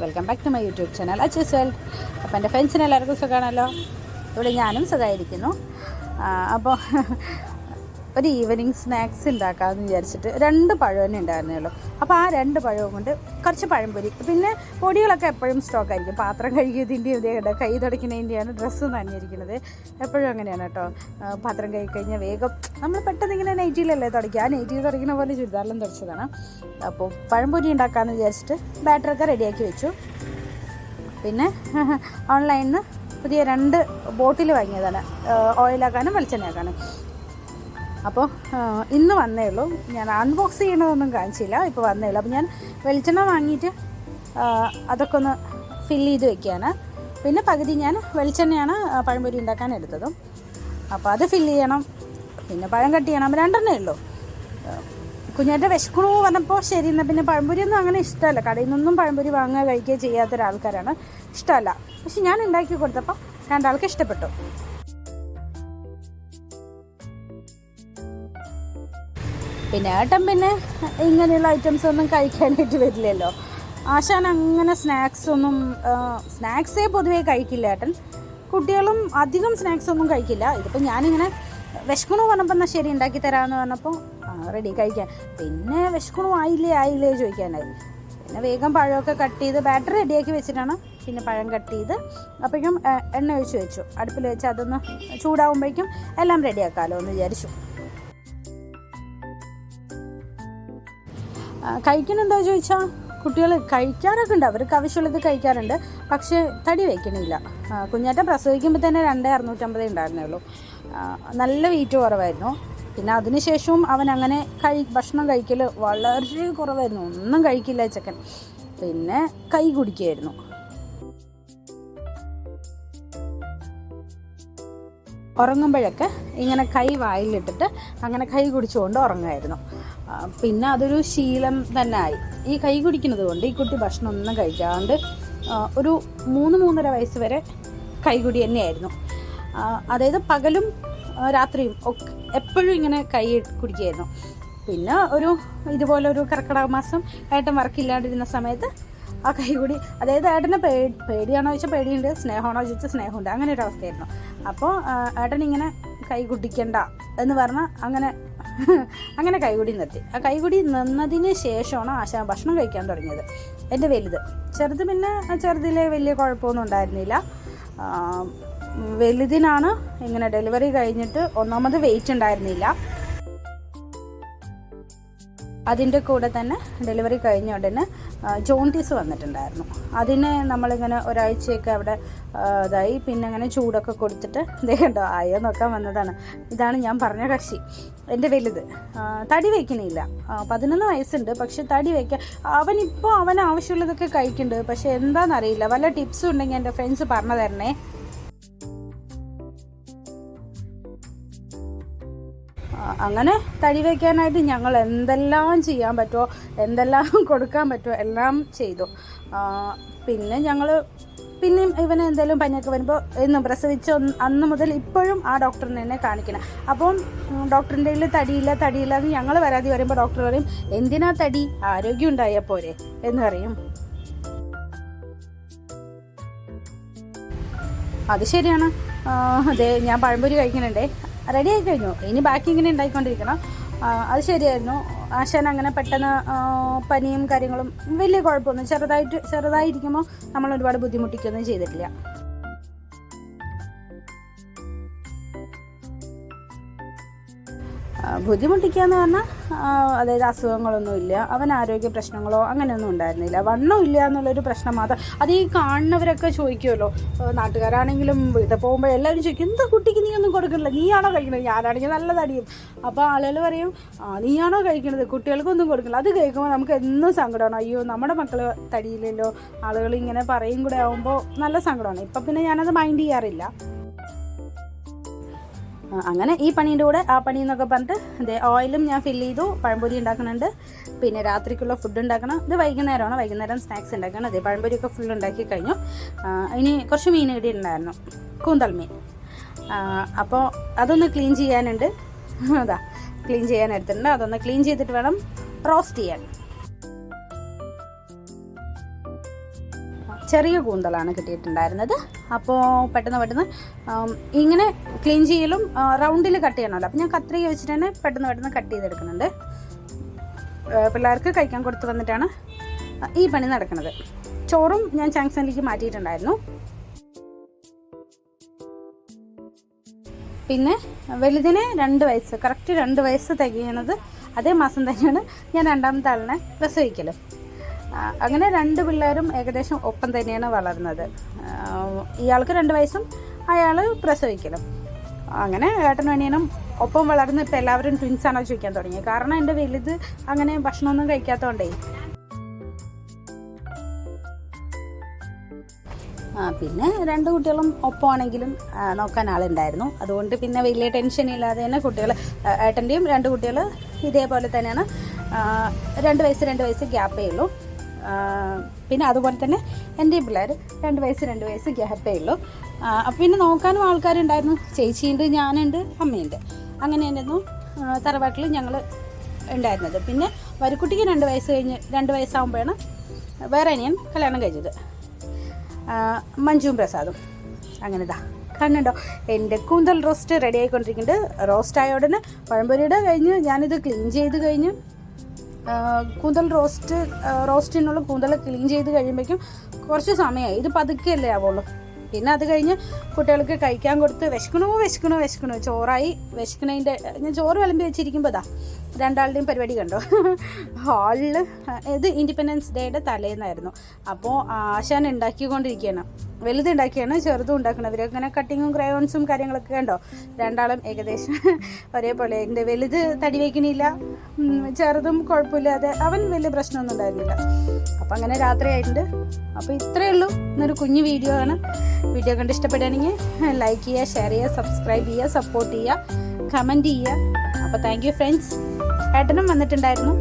Welcome back to my YouTube channel Achu's world അപ്പോൾ എന്റെ ഫ്രണ്ട്സിന് എല്ലാവർക്കും സുഖമാണല്ലോ ഇവിടെ ഞാനും സുഖമായിരിക്കുന്നു അപ്പോൾ ഒരു ഈവനിങ് സ്നാക്സ് ഉണ്ടാക്കാമെന്ന് വിചാരിച്ചിട്ട് രണ്ട് പഴം തന്നെ ഉണ്ടായിരുന്നുള്ളൂ അപ്പോൾ ആ രണ്ട് പഴവും കൊണ്ട് കുറച്ച് പഴംപൊരി. പിന്നെ പൊടികളൊക്കെ എപ്പോഴും സ്റ്റോക്ക് ആയിരിക്കും. പാത്രം കഴുകിയതിന്റെയും ഇതേ കൈ തുടയ്ക്കുന്നതിന്റെയാണ് ഡ്രസ്സ് നനഞ്ഞിരിക്കുന്നത് എപ്പോഴും അങ്ങനെയാണ് കേട്ടോ. പാത്രം കഴുകി കഴിഞ്ഞാൽ വേഗം നമ്മൾ പെട്ടെന്ന് ഇങ്ങനെ നൈറ്റിയിലല്ലേ തുടയ്ക്കുക. ആ നൈറ്റിയിൽ തുടയ്ക്കുന്ന പോലെ ചുരിദാറിലും തുടച്ചതാണ്. അപ്പോൾ പഴംപൊരി ഉണ്ടാക്കാമെന്ന് വിചാരിച്ചിട്ട് ബാറ്ററൊക്കെ റെഡിയാക്കി വെച്ചു. പിന്നെ ഓൺലൈനിൽ നിന്ന് പുതിയ രണ്ട് ബോട്ടിൽ വാങ്ങിയതാണ്. ഓയിലാക്കാനും വെളിച്ചെണ്ണയാക്കാനും അപ്പോൾ ഇന്ന് വന്നേ ഉള്ളൂ. ഞാൻ അൺബോക്സ് ചെയ്യണതൊന്നും കാണിച്ചില്ല. ഇപ്പോൾ വന്നേ ഉള്ളൂ. അപ്പോൾ ഞാൻ വെളിച്ചെണ്ണ വാങ്ങിയിട്ട് അതൊക്കെ ഒന്ന് ഫില്ല് ചെയ്ത് വെക്കുകയാണ്. പിന്നെ പകുതി ഞാൻ വെളിച്ചെണ്ണയാണ് പഴംപൊരി ഉണ്ടാക്കാൻ എടുത്തതും. അപ്പോൾ അത് ഫില്ല് ചെയ്യണം. പിന്നെ പഴം കട്ട് ചെയ്യണം. രണ്ടെണ്ണേ ഉള്ളൂ. കുഞ്ഞേന്റെ വിശക്കണു വന്നപ്പോൾ ശരി എന്നാൽ പിന്നെ പഴംപൊരിയൊന്നും അങ്ങനെ ഇഷ്ടമല്ല. കടയിൽ നിന്നൊന്നും പഴംപൊരി വാങ്ങുക കഴിക്കുക ചെയ്യാത്തൊരാൾക്കാരാണ്. ഇഷ്ടമല്ല. പക്ഷെ ഞാൻ ഉണ്ടാക്കി കൊടുത്തപ്പോൾ രണ്ടാൾക്ക് ഇഷ്ടപ്പെട്ടു. പിന്നെ ഏട്ടൻ പിന്നെ ഇങ്ങനെയുള്ള ഐറ്റംസ് ഒന്നും കഴിക്കാനായിട്ട് വരില്ലല്ലോ. ആശാൻ അങ്ങനെ സ്നാക്സ് ഒന്നും സ്നാക്സേ പൊതുവേ കഴിക്കില്ല ഏട്ടൻ. കുട്ടികളും അധികം സ്നാക്സ് ഒന്നും കഴിക്കില്ല. ഇതിപ്പോൾ ഞാനിങ്ങനെ വിശക്കണു പറഞ്ഞപ്പോൾ എന്നാൽ ശരി ഉണ്ടാക്കി തരാമെന്ന് പറഞ്ഞപ്പോൾ റെഡി കഴിക്കാൻ. പിന്നെ വിശക്കണു ആയില്ലേ ആയില്ലേ ചോദിക്കാനായി. പിന്നെ വേഗം പഴമൊക്കെ കട്ട് ചെയ്ത് ബാറ്റർ റെഡിയാക്കി വെച്ചിട്ടാണ് പിന്നെ പഴം കട്ട് ചെയ്ത് അപ്പോഴേക്കും എണ്ണ ഒഴിച്ച് വെച്ചു. അടുപ്പിൽ വെച്ച് അതൊന്ന് ചൂടാവുമ്പോഴേക്കും എല്ലാം റെഡിയാക്കാമല്ലോ എന്ന് വിചാരിച്ചു. ആ, കഴിക്കുന്നുണ്ടോ ചോദിച്ചാൽ കുട്ടികൾ കഴിക്കാറൊക്കെ ഉണ്ട്. അവർക്ക് ആവശ്യമുള്ളത് കഴിക്കാറുണ്ട്. പക്ഷേ തടി വയ്ക്കണില്ല. കുഞ്ഞാറ്റം പ്രസവിക്കുമ്പോൾ തന്നെ രണ്ട് അറുന്നൂറ്റമ്പതേ ഉണ്ടായിരുന്നേ ഉള്ളൂ നല്ല വെയിറ്റ് കുറവായിരുന്നു. പിന്നെ അതിനുശേഷവും അവൻ അങ്ങനെ കഴി ഭക്ഷണം കഴിക്കൽ വളരെ കുറവായിരുന്നു. ഒന്നും കഴിക്കില്ല ചെക്കൻ പിന്നെ കൈ കുടിക്കുമായിരുന്നു ഉറങ്ങുമ്പോഴൊക്കെ ഇങ്ങനെ കൈ വായിലിട്ടിട്ട് അങ്ങനെ കൈ കുടിച്ചുകൊണ്ട് ഉറങ്ങുമായിരുന്നു പിന്നെ അതൊരു ശീലം തന്നെ ആയി. ഈ കൈ കുടിക്കുന്നത് കൊണ്ട് ഈ കുട്ടി ഭക്ഷണം ഒന്നും കഴിക്കാണ്ട് ഒരു മൂന്ന് മൂന്നര വയസ്സ് വരെ കൈകുടി തന്നെയായിരുന്നു. അതായത് പകലും രാത്രിയും ഒക്കെ എപ്പോഴും ഇങ്ങനെ കൈ കുടിക്കുകയായിരുന്നു പിന്നെ ഒരു ഇതുപോലെ ഒരു കർക്കിടക മാസം ഏട്ടൻ വർക്കില്ലാണ്ടിരുന്ന സമയത്ത് ആ കൈകൂടി അതായത് ഏട്ടനെ പേ പേടിയാണോ ചോദിച്ചാൽ പേടിയുണ്ട് സ്നേഹമാണോ ചോദിച്ചാൽ സ്നേഹമുണ്ട് അങ്ങനെ ഒരു അവസ്ഥയായിരുന്നു. അപ്പോൾ ഏട്ടൻ ഇങ്ങനെ കൈ കുടിക്കണ്ട എന്ന് പറഞ്ഞാൽ അങ്ങനെ അങ്ങനെ കൈകൂടി നിർത്തി. ആ കൈകൂടി നിന്നതിന് ശേഷമാണ് ആശാ ഭക്ഷണം കഴിക്കാൻ തുടങ്ങിയത്. എന്റെ വലുത്. ചെറുത് പിന്നെ ചെറുതിലെ വലിയ കുഴപ്പമൊന്നും ഉണ്ടായിരുന്നില്ല. വലുതിനാണ് ഇങ്ങനെ ഡെലിവറി കഴിഞ്ഞിട്ട് ഒന്നാമത് വെയിറ്റ് ഉണ്ടായിരുന്നില്ല. അതിന്റെ കൂടെ തന്നെ ഡെലിവറി കഴിഞ്ഞ ഉടനെ ജോണ്ടിസ് വന്നിട്ടുണ്ടായിരുന്നു. അതിന് നമ്മളിങ്ങനെ ഒരാഴ്ചയൊക്കെ അവിടെ ഇതായി. പിന്നെ അങ്ങനെ ചൂടൊക്കെ കൊടുത്തിട്ട് ദേഹണ്ടോ ആയോ നോക്കാൻ വന്നതാണ്. ഇതാണ് ഞാൻ പറഞ്ഞ കക്ഷി. എന്റെ വലുത്. തടി വയ്ക്കണില്ല പതിനൊന്ന് വയസ്സുണ്ട്. പക്ഷെ തടി വയ്ക്കാൻ അവനിപ്പോൾ അവൻ ആവശ്യമുള്ളതൊക്കെ കഴിക്കുന്നുണ്ട്. പക്ഷെ എന്താണെന്നറിയില്ല. വല്ല ടിപ്സും ഉണ്ടെങ്കിൽ എന്റെ ഫ്രണ്ട്സ് പറഞ്ഞു തരണേ അങ്ങനെ തടി വയ്ക്കാനായിട്ട് ഞങ്ങൾ എന്തെല്ലാം ചെയ്യാൻ പറ്റുമോ എന്തെല്ലാം കൊടുക്കാൻ പറ്റുമോ എല്ലാം ചെയ്തു. പിന്നെ ഞങ്ങൾ പിന്നെയും ഇവന് എന്തെങ്കിലും പനിയൊക്കെ വരുമ്പോൾ എന്നും പ്രസവിച്ച അന്ന് മുതൽ ഇപ്പോഴും ആ ഡോക്ടറിനെ തന്നെ കാണിക്കണം. അപ്പം ഡോക്ടറിന്റെ കയ്യിൽ തടിയില്ല തടിയില്ല എന്ന് ഞങ്ങൾ വരാതി വരുമ്പോൾ ഡോക്ടർ പറയും എന്തിനാ തടി? ആരോഗ്യം ഉണ്ടായാൽ പോരെ? എന്ന് പറയും. അത് ശരിയാണ്. അതെ ഞാൻ പഴംപൊരി കഴിക്കുന്നുണ്ടേ. റെഡി ആയി കഴിഞ്ഞു. ഇനി ബാക്കി ഇങ്ങനെ ഉണ്ടായിക്കൊണ്ടിരിക്കണം. അത് ശരിയായിരുന്നു. ആശാൻ അങ്ങനെ പെട്ടെന്ന് പനിയും കാര്യങ്ങളും വലിയ കുഴപ്പമൊന്നും ചെറുതായിട്ട് ചെറുതായിരിക്കുമ്പോൾ നമ്മൾ ഒരുപാട് ബുദ്ധിമുട്ടിക്കൊന്നും ചെയ്തിട്ടില്ല. ബുദ്ധിമുട്ടിക്കുക എന്ന് പറഞ്ഞാൽ അതായത് അസുഖങ്ങളൊന്നുമില്ല അവൻ ആരോഗ്യ പ്രശ്നങ്ങളോ അങ്ങനെയൊന്നും ഉണ്ടായിരുന്നില്ല. വണ്ണം ഇല്ല എന്നുള്ളൊരു പ്രശ്നം മാത്രം. അത് ഈ കാണുന്നവരൊക്കെ ചോദിക്കുമല്ലോ നാട്ടുകാരാണെങ്കിലും വീട്ടിൽ പോകുമ്പോൾ എല്ലാവരും ചോദിക്കും എന്താ കുട്ടിക്ക് നീ ഒന്നും കൊടുക്കണില്ല നീയാണോ കഴിക്കണത്? ഞാനാണെങ്കിൽ നല്ല തടിയും അപ്പോൾ ആളുകൾ പറയും നീയാണോ കഴിക്കണത്? കുട്ടികൾക്കൊന്നും കൊടുക്കില്ല അത് കേൾക്കുമ്പോൾ നമുക്ക് എന്നും സങ്കടമാണ്. അയ്യോ നമ്മുടെ മക്കൾ തടിയില്ലല്ലോ. ആളുകൾ ഇങ്ങനെ പറയും കൂടെ ആകുമ്പോൾ നല്ല സങ്കടമാണ്. ഇപ്പം പിന്നെ ഞാനത് മൈൻഡ് ചെയ്യാറില്ല. അങ്ങനെ ഈ പണീന്റെ കൂടെ ആ പണി എന്നൊക്കെ പറഞ്ഞിട്ട് ഓയിലും ഞാൻ ഫില്ല് ചെയ്തു പഴംപൊരി ഉണ്ടാക്കുന്നുണ്ട്. പിന്നെ രാത്രിക്കുള്ള ഫുഡ് ഉണ്ടാക്കണം. ഇത് വൈകുന്നേരമാണ്. വൈകുന്നേരം സ്നാക്സ് ഉണ്ടാക്കണം. അതെ പഴംപൊരിയൊക്കെ ഫുൾ ഉണ്ടാക്കി കഴിഞ്ഞു. ഇനി കുറച്ച് മീൻ കിടി ഉണ്ടായിരുന്നു. കൂന്തൽ മീൻ. അപ്പോൾ അതൊന്ന് ക്ലീൻ ചെയ്യാനുണ്ട്. അതാ ക്ലീൻ ചെയ്യാൻ എടുത്തിട്ടുണ്ട്. അതൊന്ന് ക്ലീൻ ചെയ്തിട്ട് വേണം റോസ്റ്റ് ചെയ്യാൻ. ചെറിയ കൂന്തലാണ് കിട്ടിയിട്ടുണ്ടായിരുന്നത്. അപ്പോൾ പെട്ടെന്ന് പെട്ടെന്ന് ഇങ്ങനെ ക്ലീൻ ചെയ്യലും റൗണ്ടിൽ കട്ട് ചെയ്യണമല്ലോ അപ്പോൾ ഞാൻ കത്രിക വെച്ചിട്ട് തന്നെ പെട്ടെന്ന് പെട്ടെന്ന് കട്ട് ചെയ്തെടുക്കുന്നുണ്ട്. പിള്ളേർക്ക് കഴിക്കാൻ കൊടുത്ത് വന്നിട്ടാണ് ഈ പണി നടക്കുന്നത്. ചോറും ഞാൻ ചാങ്സനിലേക്ക് മാറ്റിയിട്ടുണ്ടായിരുന്നു. പിന്നെ വലുതിന് രണ്ട് വയസ്സ് കറക്റ്റ് രണ്ട് വയസ്സ് തികയണത് അതേ മാസം തന്നെയാണ് ഞാൻ രണ്ടാമത്തെ ആളിനെ പ്രസവിക്കൽ അങ്ങനെ രണ്ട് പിള്ളേരും ഏകദേശം ഒപ്പം തന്നെയാണ് വളർന്നത്. ഇയാൾക്ക് രണ്ട് വയസ്സും അയാൾ പ്രസവിക്കലും. അങ്ങനെ ഏട്ടനും അനിയനും ഒപ്പം വളർന്ന് ഇപ്പം എല്ലാവരും ട്വിൻസ് ആണോ ചോദിക്കാൻ തുടങ്ങി. കാരണം എന്റെ വലുത് അങ്ങനെ ഭക്ഷണമൊന്നും കഴിക്കാത്തതുകൊണ്ടേ പിന്നെ രണ്ട് കുട്ടികളും ഒപ്പമാണെങ്കിലും നോക്കാൻ ആളുണ്ടായിരുന്നു. അതുകൊണ്ട് പിന്നെ വലിയ ടെൻഷൻ ഇല്ലാതെ തന്നെ കുട്ടികൾ ഏട്ടന്റെയും രണ്ട് കുട്ടികൾ ഇതേപോലെ തന്നെയാണ്. രണ്ട് വയസ്സ് രണ്ട് വയസ്സ് ഗ്യാപ്പേ ഉള്ളൂ പിന്നെ അതുപോലെ തന്നെ എന്റെ പിള്ളേർ രണ്ട് വയസ്സ് രണ്ട് വയസ്സ് ഗ്യാപ്പേ ഉള്ളൂ. അപ്പം പിന്നെ നോക്കാനും ആൾക്കാരുണ്ടായിരുന്നു. ചേച്ചിയുണ്ട് ഞാനുണ്ട് അമ്മയുണ്ട്. അങ്ങനെ തന്നെയായിരുന്നു തറവാട്ടിൽ ഞങ്ങൾ ഉണ്ടായിരുന്നത്. പിന്നെ വരിക്കുട്ടിക്ക് രണ്ട് വയസ്സ് കഴിഞ്ഞ് രണ്ട് വയസ്സാകുമ്പോഴാണ് വേറെ അനിയൻ കല്യാണം കഴിച്ചത് ആ, മഞ്ജുവും പ്രസാദും. അങ്ങനെ ഇതാ. കണ്ണുണ്ടോ? എന്റെ കൂന്തൽ റോസ്റ്റ് റെഡി ആയിക്കൊണ്ടിരിക്കുന്നുണ്ട്. റോസ്റ്റ് ആയ ഉടനെ പഴംപൊരിയുടെ കഴിഞ്ഞ് ഞാനിത് ക്ലീൻ ചെയ്ത് കഴിഞ്ഞ് കൂന്തൽ റോസ്റ്റ് റോസ്റ്റിനുള്ള കൂന്തൽ ക്ലീൻ ചെയ്ത് കഴിയുമ്പോഴേക്കും കുറച്ച് സമയമായി. ഇത് പതുക്കെയല്ലേ ആവുള്ളൂ? പിന്നെ അത് കഴിഞ്ഞ് കുട്ടികൾക്ക് കഴിക്കാൻ കൊടുത്ത് വിശക്കണോ വിശക്കണോ വിശക്കണോ? ചോറായി വിശക്കണതിന്റെ ഞാൻ ചോറ് വിളമ്പി വെച്ചിരിക്കുമ്പോൾ ഇതാ രണ്ടാളുടെയും പരിപാടി കണ്ടോ? ഹാളിൽ ഇത് ഇൻഡിപെൻഡൻസ് ഡേയുടെ തലേന്നായിരുന്നു. അപ്പോൾ ആശാൻ ഉണ്ടാക്കിക്കൊണ്ടിരിക്കുകയാണ്. വലുത് ഉണ്ടാക്കിയാണ് ചെറുതും ഉണ്ടാക്കണം. ഇവരങ്ങനെ കട്ടിങ്ങും ക്രയോൺസും കാര്യങ്ങളൊക്കെ കണ്ടോ? രണ്ടാളും ഏകദേശം ഒരേപോലെ. എന്റെ വലുത് തടി വയ്ക്കണില്ല ചെറുതും കുഴപ്പമില്ലാതെ അവൻ വലിയ പ്രശ്നമൊന്നും ഉണ്ടായിരുന്നില്ല. അപ്പം അങ്ങനെ രാത്രിയായിട്ടുണ്ട്. അപ്പോൾ ഇത്രയേ ഉള്ളൂ. ഇന്നൊരു കുഞ്ഞു വീഡിയോ ആണ്. വീഡിയോ കണ്ട് ഇഷ്ടപ്പെടുകയാണെങ്കിൽ ലൈക്ക് ചെയ്യുക ഷെയർ ചെയ്യുക സബ്സ്ക്രൈബ് ചെയ്യുക സപ്പോർട്ട് ചെയ്യുക കമന്റ് ചെയ്യുക. അപ്പോൾ താങ്ക് യു ഫ്രണ്ട്സ് ഏട്ടനും വന്നിട്ടുണ്ടായിരുന്നു.